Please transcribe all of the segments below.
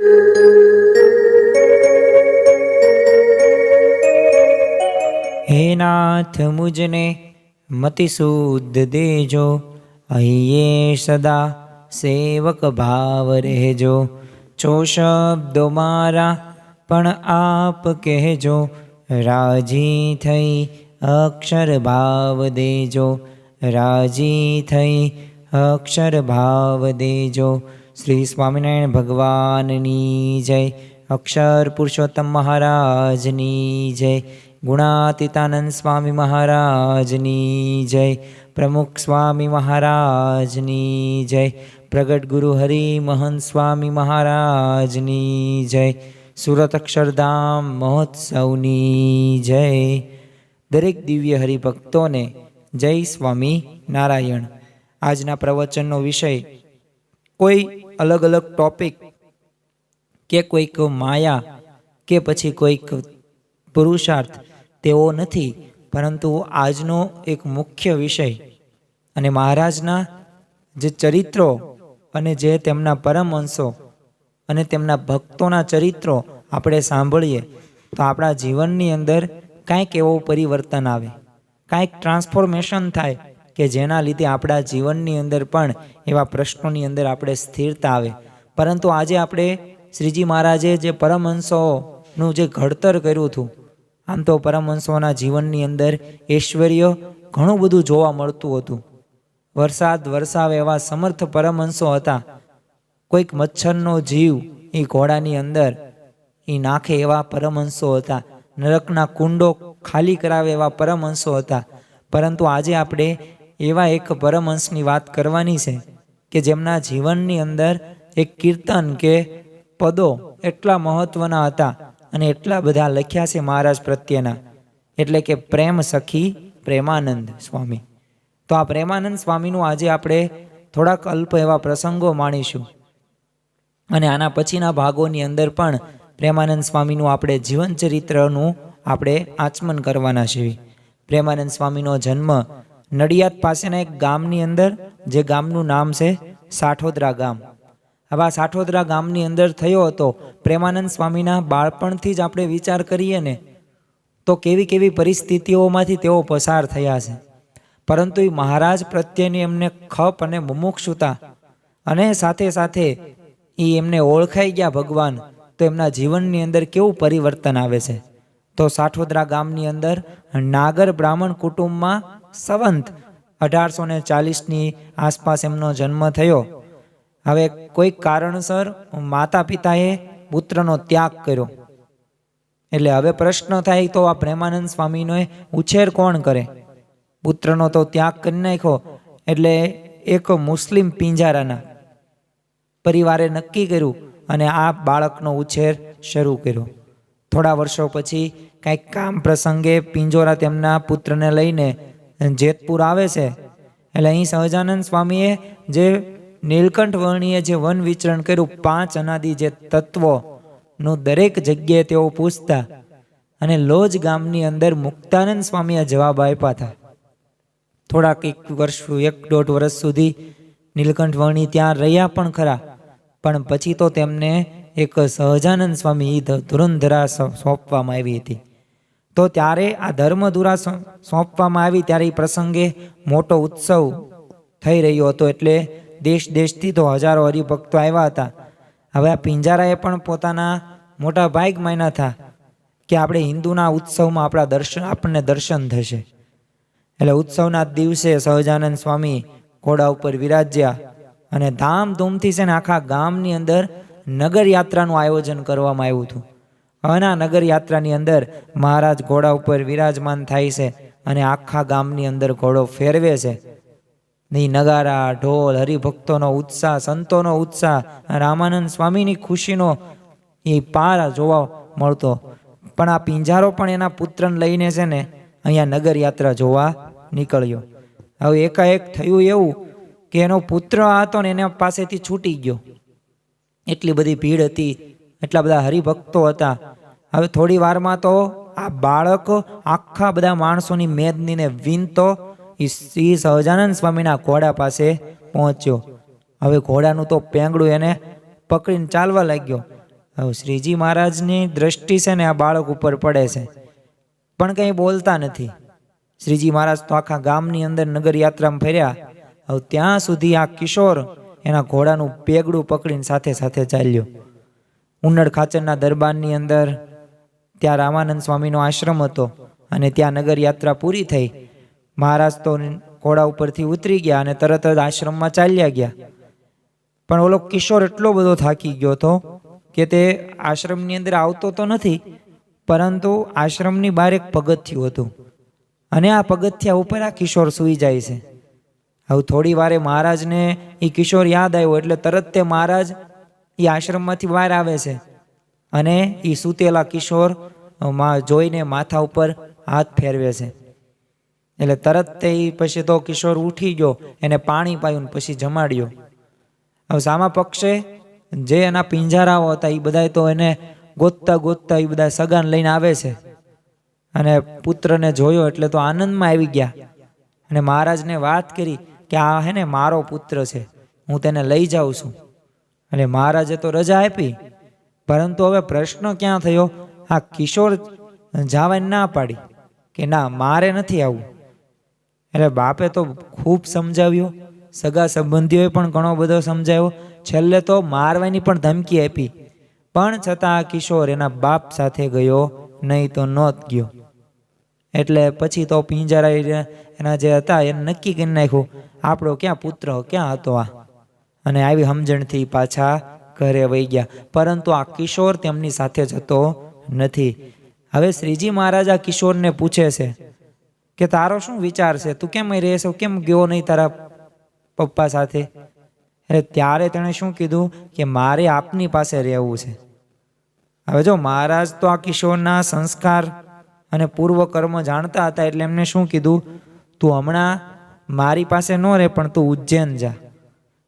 હે નાથ, મુજને મતિ દેજો. અહીએ સદા સેવક ભાવ રહેજો. છો શબ્દો મારા પણ આપ કહેજો. રાજી થઈ અક્ષર ભાવ દેજો. રાજી થઈ અક્ષર ભાવ દેજો. શ્રી સ્વામિનારાયણ ભગવાનની જય. અક્ષર પુરુષોત્તમ મહારાજની જય. ગુણાતીતાનંદ સ્વામી મહારાજની જય. પ્રમુખ સ્વામી મહારાજની જય. પ્રગટ ગુરુ હરિ મહંત સ્વામી મહારાજની જય. સુરત અક્ષરધામ મહોત્સવની જય. દરેક દિવ્ય હરિભક્તોને જય સ્વામી નારાયણ. આજના પ્રવચનનો વિષય કોઈ અલગ અલગ ટોપિક કે કોઈક માયા કે પછી કોઈક પુરુષાર્થ તેવો નથી. પરંતુ આજનો એક મુખ્ય વિષય અને મહારાજના જે ચરિત્રો અને જે તેમના પરમહંસો અને તેમના ભક્તોના ચરિત્રો આપણે સાંભળીએ, તો આપણા જીવનની અંદર કાંઈક એવો પરિવર્તન આવે. કાંઈક ટ્રાન્સફોર્મેશન થાય. કે જેના લીધે આપણા જીવનની અંદર પણ એવા પ્રશ્નોની અંદર આપણે સ્થિરતા આવે. પરંતુ આજે આપણે શ્રીજી મહારાજે જે પરમહંસોનું જે ઘડતર કર્યું હતું, આમ તો પરમહંસોના જીવનની અંદર ઐશ્વર્ય ઘણું બધું જોવા મળતું હતું. વરસાદ વરસાવે એવા સમર્થ પરમહંસો હતા. કોઈક મચ્છરનો જીવ એ ઘોડાની અંદર એ નાખે એવા પરમહંસો હતા. નરકના કુંડો ખાલી કરાવે એવા પરમહંસો હતા. પરંતુ આજે આપણે એવા એક પરમહંસની વાત કરવાની છે કે જેમના જીવનની અંદર એક કીર્તન કે પદો એટલા મહત્વના હતા અને એટલા બધા લખ્યા છે મહારાજ પ્રત્યેના. એટલે કે પ્રેમ સખી પ્રેમાનંદ સ્વામી. તો આ પ્રેમાનંદ સ્વામીનું આજે આપણે થોડાક અલ્પ એવા પ્રસંગો માણીશું. અને આના પછીના ભાગોની અંદર પણ પ્રેમાનંદ સ્વામીનું આપણે જીવન ચરિત્રનું આપણે આચમન કરવાના છીએ. પ્રેમાનંદ સ્વામીનો જન્મ નડિયાદ પાસેના એક ગામની અંદર, જે ગામનું નામ છે સાઠોદરા ગામ. આવા સાઠોદરા ગામની અંદર થયો હતો, પ્રેમાનંદ સ્વામીના બાળપણથી જ આપણે વિચાર કરીએ ને, તો કેવી કેવી પરિસ્થિતિઓમાંથી તેઓ પસાર થયા છે. પરંતુ એ મહારાજ પ્રત્યેની એમને ખપ અને મુમુક્ષુતા અને સાથે સાથે એ એમને ઓળખાઈ ગયા ભગવાન, તો એમના જીવનની અંદર કેવું પરિવર્તન આવે છે. તો સાઠોદરા ગામની અંદર નાગર બ્રાહ્મણ કુટુંબમાં સંવંત અઢારસો ને ચાલીસની આસપાસ એમનો જન્મ થયો. હવે કોઈક કારણસર માતા પિતાએ પુત્રનો ત્યાગ કર્યો. એટલે હવે પ્રશ્ન થાય તો આ પ્રેમાનંદ સ્વામીનો ઉછેર કોણ કરે? પુત્રનો તો ત્યાગ કરી નાખ્યો, એટલે એક મુસ્લિમ પિંજારાના પરિવારે નક્કી કર્યું અને આ બાળકનો ઉછેર શરૂ કર્યો. થોડા વર્ષો પછી કાંઈક કામ પ્રસંગે પિંજોરા તેમના પુત્રને લઈને જેતપુર આવે છે. એટલે અહીં સહજાનંદ સ્વામીએ જે નીલકંઠ વર્ણીએ જે વન વિચરણ કર્યું, પાંચ અનાદિ જે તત્વોનું દરેક જગ્યાએ તેઓ પૂછતા અને લોજ ગામની અંદર મુક્તાનંદ સ્વામીએ જવાબ આપ્યા હતા. થોડાક એક વર્ષ, એક દોઢ વર્ષ સુધી નીલકંઠ વર્ણી ત્યાં રહ્યા પણ ખરા. પણ પછી તો તેમને એક સહજાનંદ સ્વામી ધુરંધરા સોંપવામાં આવી હતી. તો ત્યારે આ ધર્મધુરા સોંપવામાં આવી ત્યારે એ પ્રસંગે મોટો ઉત્સવ થઈ રહ્યો હતો એટલે દેશ દેશથી તો હજારો હરિભક્તો આવ્યા હતા. હવે આ પિંજારાએ પણ પોતાના મોટા ભાગ માન્યા હતા કે આપણે હિન્દુના ઉત્સવમાં આપણા દર્શન, આપણને દર્શન થશે. એટલે ઉત્સવના દિવસે સહજાનંદ સ્વામી ઘોડા ઉપર વિરાજ્યા અને ધામધૂમથી છે ને આખા ગામની અંદર નગર યાત્રાનું આયોજન કરવામાં આવ્યું હતું. આ નગર યાત્રાની અંદર મહારાજ ઘોડા ઉપર વિરાજમાન થાય છે અને આખા ગામની અંદર ઘોડો ફેરવે છે. નહીં નગારા, ઢોલ, હરિભક્તોનો ઉત્સાહ, સંતોનો ઉત્સાહ, રામાનંદ સ્વામીની ખુશીનો એ પાર જોવા મળતો. પણ આ પિંજારો પણ એના પુત્રને લઈને છે ને અહીંયા નગર યાત્રા જોવા નીકળ્યો. હવે એકાએક થયું એવું કે એનો પુત્ર હતો ને એના પાસેથી છૂટી ગયો. એટલી બધી ભીડ હતી, એટલા બધા હરિભક્તો હતા. હવે થોડી વારમાં તો આ બાળક આખા બધા માણસોની મેદનીને વીનતો એ શ્રી સહજાનંદ સ્વામીના ઘોડા પાસે પહોંચ્યો. હવે ઘોડાનું તો પેંગડું એને પકડીને ચાલવા લાગ્યો. હવે શ્રીજી મહારાજની દ્રષ્ટિ છે ને આ બાળક ઉપર પડે છે. પણ કંઈ બોલતા નથી. શ્રીજી મહારાજ તો આખા ગામની અંદર નગર યાત્રામાં ફર્યા. હવે ત્યાં સુધી આ કિશોર એના ઘોડાનું પેગડું પકડીને સાથે સાથે ચાલ્યો. ઉન્નડ ખાચરના દરબારની અંદર ત્યાં રામાનંદ સ્વામીનો આશ્રમ હતો અને ત્યાં નગર યાત્રા પૂરી થઈ. મહારાજ તો ઘોડા ઉપરથી ઉતરી ગયા અને તરત જ આશ્રમમાં ચાલ્યા ગયા. પણ ઓલો કિશોર એટલો બધો થાકી ગયો હતો કે તે આશ્રમની અંદર આવતો તો નથી, પરંતુ આશ્રમની બહાર એક પગથિયું હતું. અને આ પગથિયા ઉપર આ કિશોર સૂઈ જાય છે. હવે થોડી વારે મહારાજને એ કિશોર યાદ આવ્યો એટલે તરત તે મહારાજ એ આશ્રમમાંથી બહાર આવે છે. અને એ સૂતેલા કિશોર જોઈને માથા ઉપર હાથ ફેરવે છે. એટલે તરત તે પછી તો કિશોર ઉઠી ગયો, એને પાણી પાયું પછી જમાડ્યો. હવે સામા પક્ષે જે એના પિંજારાઓ હતા એ બધા તો એને ગોતતા ગોતતા એ બધા સગાન લઈને આવે છે. અને પુત્રને જોયો એટલે તો આનંદમાં આવી ગયા. અને મહારાજને વાત કરી કે આ હે ને મારો પુત્ર છે, હું તેને લઈ જાઉં છું. એટલે મહારાજે તો રજા આપી. પરંતુ હવે પ્રશ્ન ક્યાં થયો? આ કિશોર જવાની ના પાડી કે ના, મારે નથી આવવું એટલે બાપે તો ખૂબ સમજાવ્યો. સગા સંબંધીઓએ પણ ઘણો બધો સમજાવ્યો. છેલ્લે તો મારવાની પણ ધમકી આપી. પણ છતાં આ કિશોર એના બાપ સાથે ગયો, નહીં તો નોત ગયો. એટલે પછી તો પિંજારા એના જે હતા એને નક્કી કરી નાખ્યું. આપણો ક્યાં પુત્ર, ક્યાં હતો આ? અને આવી સમજણથી પાછા ઘરે વહી ગયા. પરંતુ આ કિશોર તેમની સાથે જતો નથી. હવે શ્રીજી મહારાજ આ કિશોરને પૂછે છે કે તારો શું વિચાર છે? તું કેમ રહે છે કેમ ગયો નહીં તારા પપ્પા સાથે? એટલે ત્યારે તેણે શું કીધું કે મારે આપની પાસે રહેવું છે. હવે જો મહારાજ તો આ કિશોરના સંસ્કાર અને પૂર્વ કર્મ જાણતા હતા એટલે એમને શું કીધું? તું હમણાં મારી પાસે ન રહે પણ તું ઉજ્જૈન જા.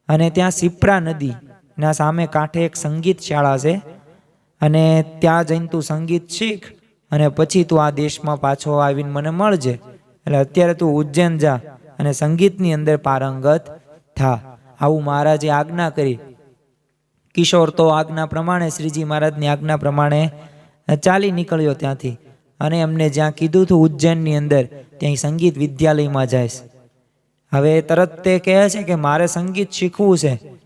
અને ત્યાં સિપ્રા નદી ના સામે કાંઠે એક સંગીત શાળા છે. અને ત્યાં જઈને તું સંગીત શીખ અને પછી તું આ દેશમાં પાછો આવીને મને મળજે. એટલે અત્યારે તું ઉજ્જૈન જા અને સંગીતની અંદર પારંગત થા. આવું મહારાજે આજ્ઞા કરી. કિશોર તો આજ્ઞા પ્રમાણે, શ્રીજી મહારાજની આજ્ઞા પ્રમાણે ચાલી નીકળ્યો ત્યાંથી. અને એમને જ્યાં કીધું હતું ઉજ્જૈનની અંદર, ત્યાં સંગીત વિદ્યાલયમાં જાય હવે તરત તે કહે છે કે મારે સંગીત શીખવું છે.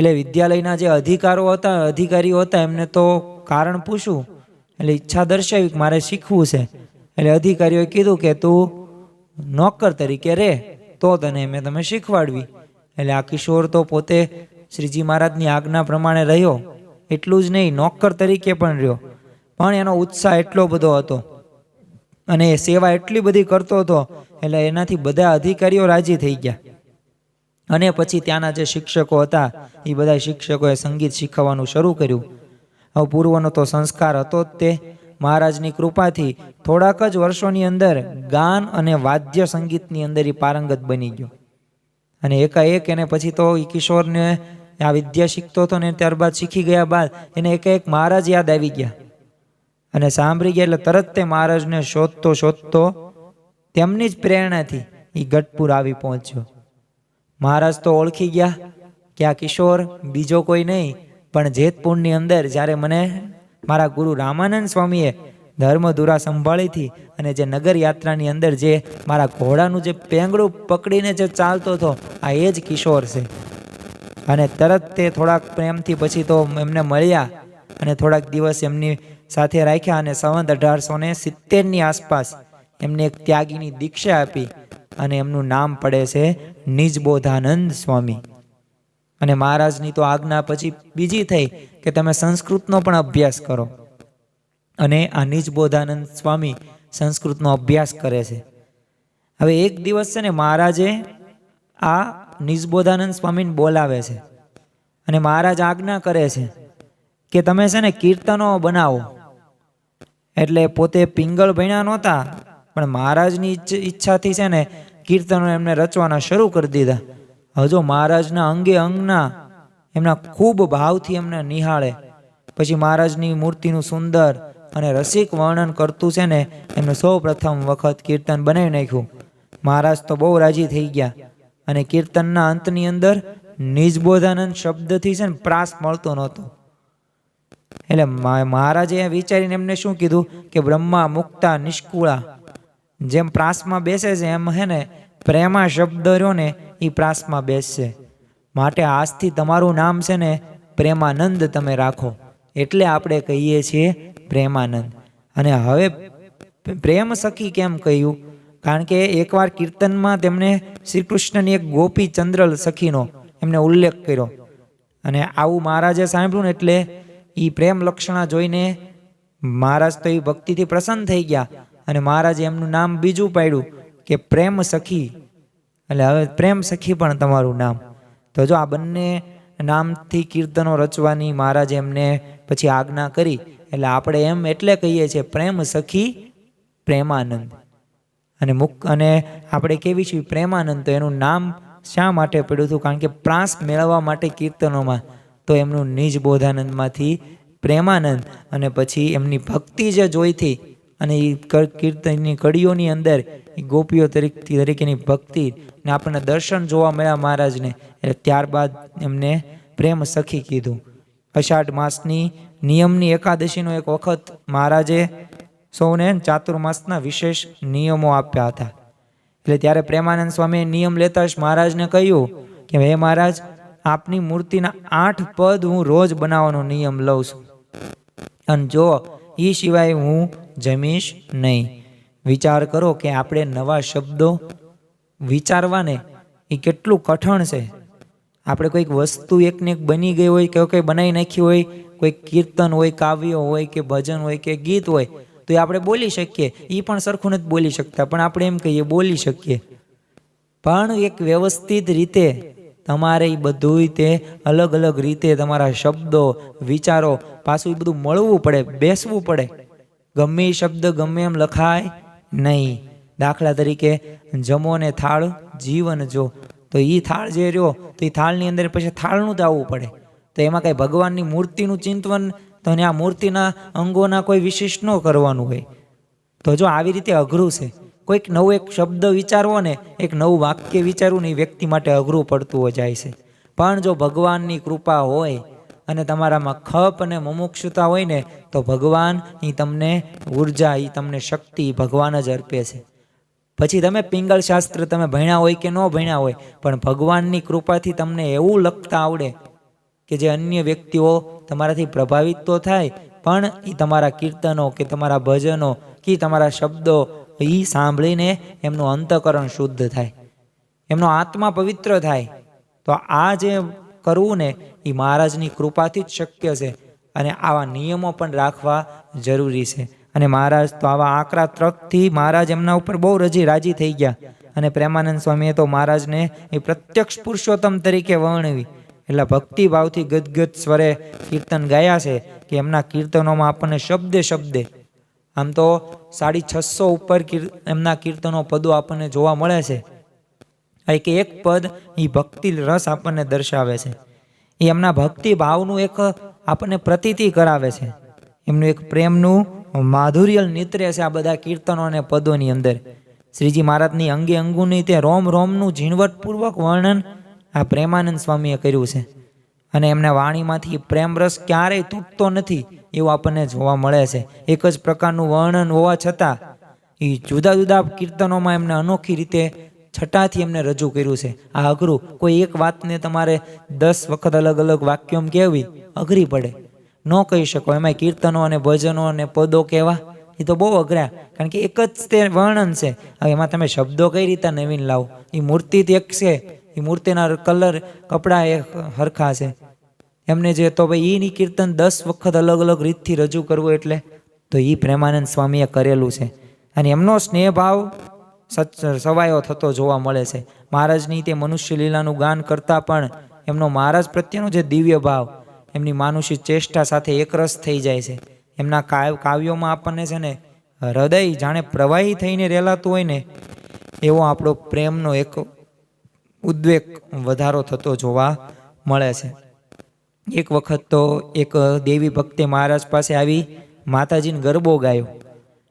એટલે વિદ્યાલયના જે અધિકારો હતા, અધિકારીઓ હતા, એમને તો કારણ પૂછું એટલે ઈચ્છા દર્શાવી મારે શીખવું છે. એટલે અધિકારીઓએ કીધું કે તું નોકર તરીકે રહે તો તને મેં તમે શીખવાડવી. એટલે આ કિશોર તો પોતે શ્રીજી મહારાજની આજ્ઞા પ્રમાણે રહ્યો. એટલું જ નહીં, નોકર તરીકે પણ રહ્યો. પણ એનો ઉત્સાહ એટલો બધો હતો. અને એ સેવા એટલી બધી કરતો હતો, એટલે એનાથી બધા અધિકારીઓ રાજી થઈ ગયા. અને પછી ત્યાંના જે શિક્ષકો હતા, એ બધા શિક્ષકોએ સંગીત શીખવવાનું શરૂ કર્યું. હવે પૂર્વનો તો સંસ્કાર હતો જ તે. મહારાજની કૃપાથી થોડાક જ વર્ષોની અંદર ગાન અને વાદ્ય સંગીતની અંદર એ પારંગત બની ગયો. અને એકાએક એને પછી તો એ કિશોરને આ વિદ્યા શીખતો હતો ને ત્યારબાદ શીખી ગયા બાદ એને એકાએક મહારાજ યાદ આવી ગયા. અને સાંભળી ગયા એટલે તરત તે મહારાજને શોધતો શોધતો તેમની જ પ્રેરણાથી એ ગઢપુર આવી પહોંચ્યો. મહારાજ તો ઓળખી ગયા. કે આ કિશોર? બીજો કોઈ નહીં. પણ જેતપુરની અંદર જ્યારે મને મારા ગુરુ રામાનંદ સ્વામીએ ધર્મધુરા હતી અને જે નગર યાત્રાની અંદર જે મારા ઘોડાનું જે પેંગડું પકડીને જે ચાલતો હતો, આ એ જ કિશોર છે. અને તરત તે થોડાક પ્રેમથી પછી તો એમને મળ્યા અને થોડાક દિવસ એમની સાથે રાખ્યા અને સંવત અઢારસો ને સિત્તેરની આસપાસ એમને એક ત્યાગીની દીક્ષા આપી. અને એમનું નામ પડે છે નિજબોધાનંદ સ્વામી. અને મહારાજની તો આજ્ઞા પછી બીજી થઈ કે તમે સંસ્કૃતનો પણ અભ્યાસ કરો. અને આ નિજબોધાનંદ સ્વામી સંસ્કૃતનો અભ્યાસ કરે છે. હવે એક દિવસ છે ને મહારાજે આ નિજબોધાનંદ સ્વામીને બોલાવે છે. અને મહારાજ આજ્ઞા કરે છે કે તમે છે ને કીર્તનો બનાવો. એટલે પોતે પિંગળ ભણ્યા નહોતા, પણ મહારાજની ઈચ્છાથી છે ને કીર્તનો એમને રચવાના શરૂ કરી દીધા. હજુ મહારાજના અંગે અંગના એમના ખૂબ ભાવથી એમને નિહાળે. પછી મહારાજની મૂર્તિનું સુંદર અને રસિક વર્ણન કરતું છે ને, એમને સૌ પ્રથમ વખત કીર્તન બનાવી નાખ્યું. મહારાજ તો બહુ રાજી થઈ ગયા અને કીર્તનના અંતની અંદર નિજબોધાનંદ શબ્દથી છે ને પ્રાસ મળતો નહોતો. એટલે મહારાજે વિચારીને એમને શું કીધું કે બ્રહ્મા, મુક્તા, નિષ્કુળા જેમ પ્રાસમાં બેસે છે એમ હે ને પ્રેમા શબ્દ રહ્યો ને એ પ્રાસમાં બેસશે. માટે આજથી તમારું નામ છે ને પ્રેમાનંદ તમે રાખો. એટલે આપણે કહીએ છીએ પ્રેમાનંદ. અને હવે પ્રેમ સખી કેમ કહ્યું? કારણ કે એકવાર કીર્તનમાં તેમણે શ્રી કૃષ્ણની એક ગોપી ચંદ્રલ સખીનો એમને ઉલ્લેખ કર્યો. અને આવું મહારાજે સાંભળ્યું ને એટલે એ પ્રેમ લક્ષણા જોઈને મહારાજ તો એ ભક્તિથી પ્રસન્ન થઈ ગયા. અને મહારાજે એમનું નામ બીજું પાડ્યું. કે પ્રેમ સખી. એટલે હવે પ્રેમ સખી પણ તમારું નામ. તો જો આ બંને નામથી કીર્તનો રચવાની મહારાજ એમને પછી આજ્ઞા કરી, એટલે આપણે એમ એટલે કહીએ છીએ પ્રેમ સખી, પ્રેમાનંદ. અને મુક, અને આપણે કેવી છીએ પ્રેમાનંદ, તો એનું નામ શા માટે પડ્યું હતું? કારણ કે પ્રાસ મેળવવા માટે કીર્તનોમાં તો એમનું નિજ બોધાનંદમાંથી પ્રેમાનંદ અને પછી એમની ભક્તિ જે જોઈથી અને એ કીર્તનની કડીઓની અંદર એ ગોપીઓ તરીકે તરીકેની ભક્તિ ને આપણને દર્શન જોવા મળ્યા મહારાજને. એટલે ત્યારબાદ એમને પ્રેમ સખી કીધું. અષાઢ માસની નિયમની એકાદશીનો એક વખત મહારાજે સૌને ચાતુર્માસના વિશેષ નિયમો આપ્યા હતા. એટલે ત્યારે પ્રેમાનંદ સ્વામીએ નિયમ લેતા જ મહારાજને કહ્યું કે, હે મહારાજ, આપની મૂર્તિના આઠ પદ હું રોજ બનાવવાનો નિયમ લઉં છું. અને જો એ સિવાય હું જમીશ નહીં. વિચાર કરો કે આપણે નવા શબ્દો વિચારવાને એ કેટલું કઠણ છે. આપણે કોઈક વસ્તુ એકને એક બની ગઈ હોય કે કંઈ બનાવી નાખી હોય, કોઈ કીર્તન હોય, કાવ્ય હોય કે ભજન હોય કે ગીત હોય, તો એ આપણે બોલી શકીએ. એ પણ સરખું નથી બોલી શકતા, પણ આપણે એમ કહીએ બોલી શકીએ. પણ એક વ્યવસ્થિત રીતે તમારે એ બધુંય તે અલગ અલગ રીતે તમારા શબ્દો, વિચારો પાછું એ બધું મળવું પડે, બેસવું પડે. ગમે એ શબ્દ ગમે એમ લખાય નહીં. દાખલા તરીકે જમો ને થાળ જીવન જો, તો એ થાળ જે રહ્યો, તો એ થાળની અંદર પછી થાળનું જ આવવું પડે. તો એમાં કાંઈ ભગવાનની મૂર્તિનું ચિંતવન, તો આ મૂર્તિના અંગોના કોઈ વિશેષ ન કરવાનું હોય. તો જો આવી રીતે અઘરું છે, કોઈક નવું એક શબ્દ વિચારવો ને, એક નવું વાક્ય વિચારવું ને, એ વ્યક્તિ માટે અઘરું પડતું જાય છે. પણ જો ભગવાનની કૃપા હોય અને તમારામાં ખપ અને મુમુક્ષુતા હોય ને, તો ભગવાન એ તમને ઊર્જા એ તમને શક્તિ ભગવાન જ અર્પે છે. પછી તમે પિંગળ શાસ્ત્ર તમે ભણ્યા હોય કે ન ભણ્યા હોય, પણ ભગવાનની કૃપાથી તમને એવું લખતા આવડે કે જે અન્ય વ્યક્તિઓ તમારાથી પ્રભાવિત તો થાય, પણ એ તમારા કીર્તનો કે તમારા ભજનો કે તમારા શબ્દો એ સાંભળીને એમનું અંતકરણ શુદ્ધ થાય. એમનો આત્મા પવિત્ર થાય. તો આ જે કરવું ને એ મહારાજની કૃપાથી જ શક્ય છે. અને આવા નિયમો પણ રાખવા જરૂરી છે. અને મહારાજ તો આવા આકરા ત્રકથી મહારાજ એમના ઉપર બહુ રજી રાજી થઈ ગયા. અને પ્રેમાનંદ સ્વામીએ તો મહારાજને એ પ્રત્યક્ષ પુરુષોત્તમ તરીકે વર્ણવી. એટલે ભક્તિભાવથી ગદગદ સ્વરે કીર્તન ગાયા છે કે એમના કીર્તનોમાં આપણને શબ્દે શબ્દે. આમ તો સાડી છસો ઉપર એમના કીર્તનો પદો આપણને જોવા મળે છે. આ કે એક પદ એ ભક્તિ રસ આપણને દર્શાવે છે. એ એમના ભક્તિ ભાવનું એક આપણને પ્રતીતિ કરાવે છે. એમનું એક પ્રેમનું માધુર્ય નિત્રે છે આ બધા કીર્તનો અને પદોની અંદર. શ્રીજી મહારાજની અંગે અંગુની તે રોમ રોમનું ઝીણવટપૂર્વક વર્ણન આ પ્રેમાનંદ સ્વામીએ કર્યું છે. અને એમના વાણીમાંથી પ્રેમરસ ક્યારેય તૂટતો નથી એવું આપણને જોવા મળે છે. એક જ પ્રકારનું વર્ણન હોવા છતાં એ જુદા જુદા કીર્તનોમાં એમને અનોખી રીતે છટાથી એમને રજૂ કર્યું છે. આ અઘરું. કોઈ એક વાતને તમારે દસ વખત અલગ અલગ વાક્યોમાં કહેવી અઘરી પડે. ન કહી શકો. એમાં કીર્તનો અને ભજનો અને પદો કહેવા, એ તો બહુ અઘરા. કારણ કે એક જ તે વર્ણન છે. એમાં તમે શબ્દો કઈ રીતે નવીન લાવો? એ મૂર્તિ એક છે. એ મૂર્તિના કલર, કપડાં એ હરખા છે. એમને જે તો ભાઈ એની કીર્તન દસ વખત અલગ અલગ રીતથી રજૂ કરવું એટલે તો એ પ્રેમાનંદ સ્વામીએ કરેલું છે. અને એમનો સ્નેહભાવ સચ સવાયો થતો જોવા મળે છે. મહારાજની તે મનુષ્ય લીલાનું ગાન કરતાં પણ એમનો મહારાજ પ્રત્યેનો જે દિવ્ય ભાવ, એમની માનુષી ચેષ્ટા સાથે એકરસ થઈ જાય છે. એમના કાવ્ય કાવ્યોમાં આપણને છે ને, હૃદય જાણે પ્રવાહી થઈને રહેલાતું હોય ને, એવો આપણો પ્રેમનો એક ઉદ્વેગ વધારો થતો જોવા મળે છે. એક વખત તો એક દેવી ભક્તે મહારાજ પાસે આવી માતાજીને ગરબો ગાયો.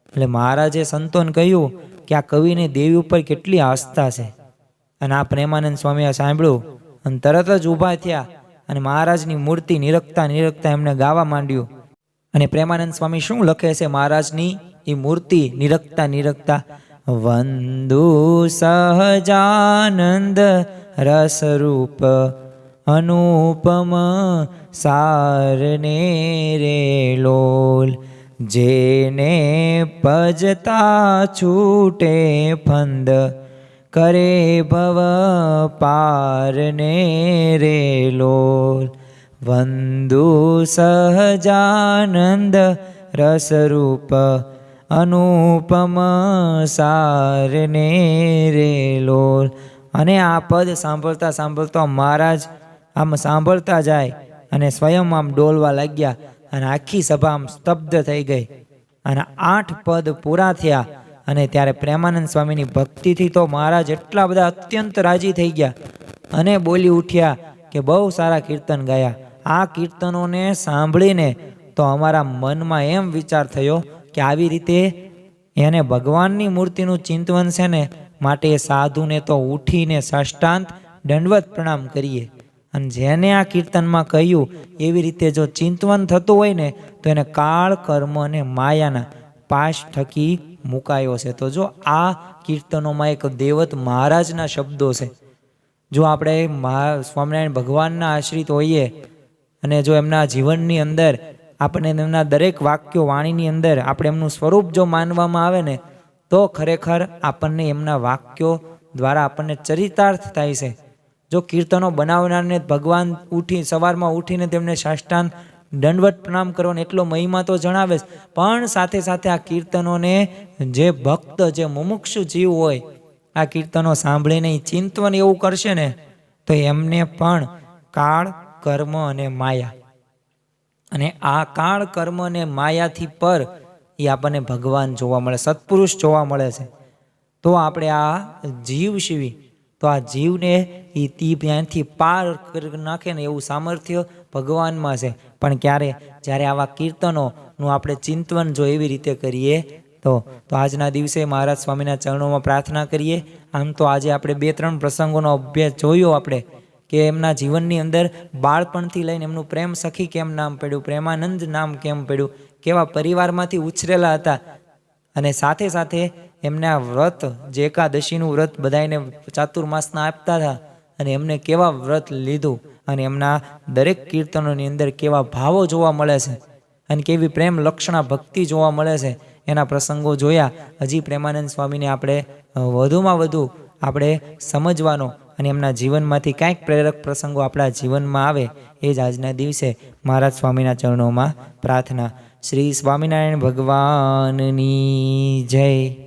એટલે મહારાજે સંતોન કહ્યું કે આ કવિને દેવી ઉપર કેટલી આસ્થા છે. અને આ પ્રેમાનંદ સ્વામીએ સાંભળ્યું અને તરત જ ઊભા થયા અને મહારાજની મૂર્તિ નિરખતા નિરખતા એમને ગાવા માંડ્યું. અને પ્રેમાનંદ સ્વામી શું લખે છે મહારાજની? એ મૂર્તિ નિરખતા નિરખતા, વંદુ સહજાનંદ રસરૂપ અનુપમ સારને રે લોલ જેને ભજતા છૂટે ફંદ, કરે ભવ પારને રે લોલ. વંદુ સહજાનંદ રસરૂપ, અનુપમ સારને રે લોલ. અને આ પદ સાંભળતા સાંભળતા મહારાજ આમ સાંભળતા જાય અને સ્વયં આમ ડોલવા લાગ્યા. અને આખી સભામાં સ્તબ્ધ થઈ ગઈ. અને આઠ પદ પૂરા થયા. અને ત્યારે પ્રેમાનંદ સ્વામીની ભક્તિથી તો મહારાજ એટલા બધા અત્યંત રાજી થઈ ગયા. અને બોલી ઉઠ્યા કે બહુ સારા કીર્તન ગાયા. આ કીર્તનોને સાંભળીને તો અમારા મનમાં એમ વિચાર થયો કે આવી રીતે એને ભગવાનની મૂર્તિનું ચિંતવન છે ને, માટે સાધુને તો ઉઠીને સાષ્ટાંત દંડવત પ્રણામ કરીએ. અને જેને આ કીર્તનમાં કહ્યું, એવી રીતે જો ચિંતવન થતું હોય ને, તો એને કાળ, કર્મ અને માયાના પાશ થકી મુકાયો છે. તો જો આ કીર્તનોમાં એક દેવત મહારાજના શબ્દો છે. જો આપણે સ્વામિનારાયણ ભગવાનના આશ્રિત હોઈએ અને જો એમના જીવનની અંદર આપણને એમના દરેક વાક્યો વાણીની અંદર આપણે એમનું સ્વરૂપ જો માનવામાં આવે ને, તો ખરેખર આપણને એમના વાક્યો દ્વારા આપણને ચરિતાર્થ થાય છે. જો કીર્તનો બનાવનારને ભગવાન ઉઠી સવારમાં ઉઠીને તેમને સાષ્ટાંગ દંડવત પ્રણામ કરવાનો એટલો મહિમા તો જણાવે પણ સાથે સાથે આ કીર્તનોને જે ભક્ત, જે મુમુક્ષુ જીવ હોય, આ કીર્તનો સાંભળીને ચિંતવન એવું કરશે ને, તો એમને પણ કાળ, કર્મ અને માયા. અને આ કાળ, કર્મ અને માયાથી પર એ આપણને ભગવાન જોવા મળે, સત્પુરુષ જોવા મળે છે. તો આપણે આ જીવ શિવી તો આ જીવને એ તી ત્યાંથી પાર કરી નાખે ને એવું સામર્થ્ય ભગવાનમાં છે. પણ ક્યારે? જ્યારે આવા કીર્તનોનું આપણે ચિંતવન જો એવી રીતે કરીએ, તો તો આજના દિવસે મહારાજ સ્વામીના ચરણોમાં પ્રાર્થના કરીએ. આમ તો આજે આપણે બે ત્રણ પ્રસંગોનો અભ્યાસ જોયો આપણે, કે એમના જીવનની અંદર બાળપણથી લઈને એમનું પ્રેમ સખી કેમ નામ પડ્યું, પ્રેમાનંદ નામ કેમ પડ્યું, કેવા પરિવારમાંથી ઉછરેલા હતા. અને સાથે સાથે એમના વ્રત, જે એકાદશીનું વ્રત બધાને ચાતુર્માસના આપતા હતા, અને એમને કેવા વ્રત લીધું, અને એમના દરેક કીર્તનોની અંદર કેવા ભાવો જોવા મળે છે, અને કેવી પ્રેમ લક્ષણા ભક્તિ જોવા મળે છે, એના પ્રસંગો જોયા. હજી પ્રેમાનંદ સ્વામીને આપણે વધુમાં વધુ આપણે સમજવાનો અને એમના જીવનમાંથી કાંઈક પ્રેરક પ્રસંગો આપણા જીવનમાં આવે, એ જ આજના દિવસે મહારાજ સ્વામીના ચરણોમાં પ્રાર્થના. શ્રી સ્વામિનારાયણ ભગવાનની જય.